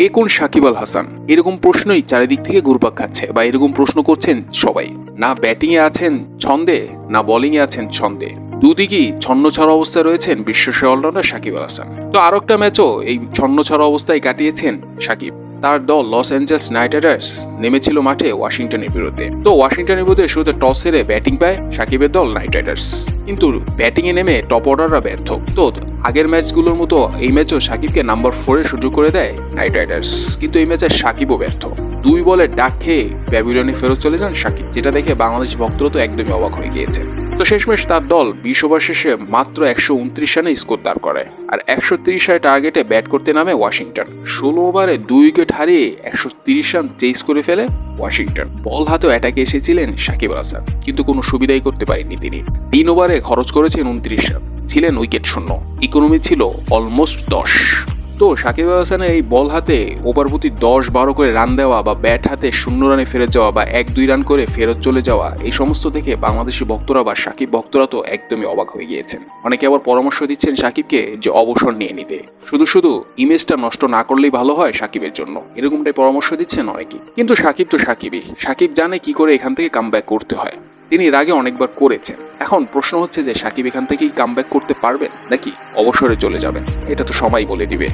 এ কোন সাকিব আল হাসান? এরকম প্রশ্নই চারিদিক থেকে ঘুরপাক খাচ্ছে বা এরকম প্রশ্ন করছেন সবাই। না ব্যাটিং এ আছেন ছন্দে, না বোলিং এ আছেন ছন্দে। দুদিকেই ছন্ন ছাড়া অবস্থায় রয়েছেন বিশ্বসেরা অলরাউন্ডার সাকিব আল হাসান। তো আরও একটা ম্যাচও এই ছন্ন ছাড়া অবস্থায় কাটিয়েছেন সাকিব। তার দল লস অ্যাঞ্জেলস নাইট রাইডার্স নেমেছিল মাঠে ওয়াশিংটনের বিরুদ্ধে। তো ওয়াশিংটনের বিরুদ্ধে শুরুতে টস হেরে ব্যাটিং পায় সাকিবের দল নাইট রাইডার্স কিন্তু ব্যাটিং এ নেমে টপ অর্ডাররা ব্যর্থ। তো আগের ম্যাচগুলোর মতো এই ম্যাচও সাকিবকে নাম্বার ফোরে সুযোগ করে দেয় নাইট রাইডার্স কিন্তু এই ম্যাচে সাকিবও ব্যর্থ। দুই বলে ডাক খেয়ে প্যাভিলিয়নে ফেরত চলে যান সাকিব, যেটা দেখে বাংলাদেশ ভক্তরা তো একদমই অবাক হয়ে গিয়েছে। তো শেষমেশ তার দল বিশ ওভার শেষে মাত্র একশো উনত্রিশ রানে স্কোর দাঁড় করে। আর একশো তিরিশ রানের টার্গেটে ব্যাট করতে নামে ওয়াশিংটন। ষোলো ওভারে দুই উইকেট হারিয়ে একশো তিরিশ রান চেস করে ফেলে ওয়াশিংটন। বল হাতেও অ্যাটাকে এসেছিলেন সাকিব আল হাসান, কিন্তু কোনো সুবিধাই করতে পারেননি তিনি। তিন ওভারে খরচ করেছেন উনত্রিশ রান, ছিলেন উইকেট শূন্য। ইকোনমি ছিল অলমোস্ট দশ। তো সাকিব আল হাসানের এই বল হাতে ওভার প্রতি দশ বারো করে রান দেওয়া বা ব্যাট হাতে শূন্য রানে ফেরত যাওয়া বা এক দুই রান করে ফেরত চলে যাওয়া, এই সমস্ত থেকে বাংলাদেশি ভক্তরা বা সাকিব ভক্তরা তো একদমই অবাক হয়ে গিয়েছেন। অনেকে আবার পরামর্শ দিচ্ছেন সাকিবকে যে অবসর নিয়ে নিতে। শুধু শুধু ইমেজটা নষ্ট না করলেই ভালো হয় সাকিবের জন্য। এরকমটাই পরামর্শ দিচ্ছেন অনেকেই কিন্তু সাকিব তো সাকিবই। সাকিব জানে কি করে এখান থেকে কাম করতে হয়। তিনি এর আগে অনেকবার করেছেন। এখন প্রশ্ন হচ্ছে যে সাকিব এখান থেকেই কাম করতে পারবেন নাকি অবসরে চলে যাবেন? এটা তো সবাই বলে দিবে।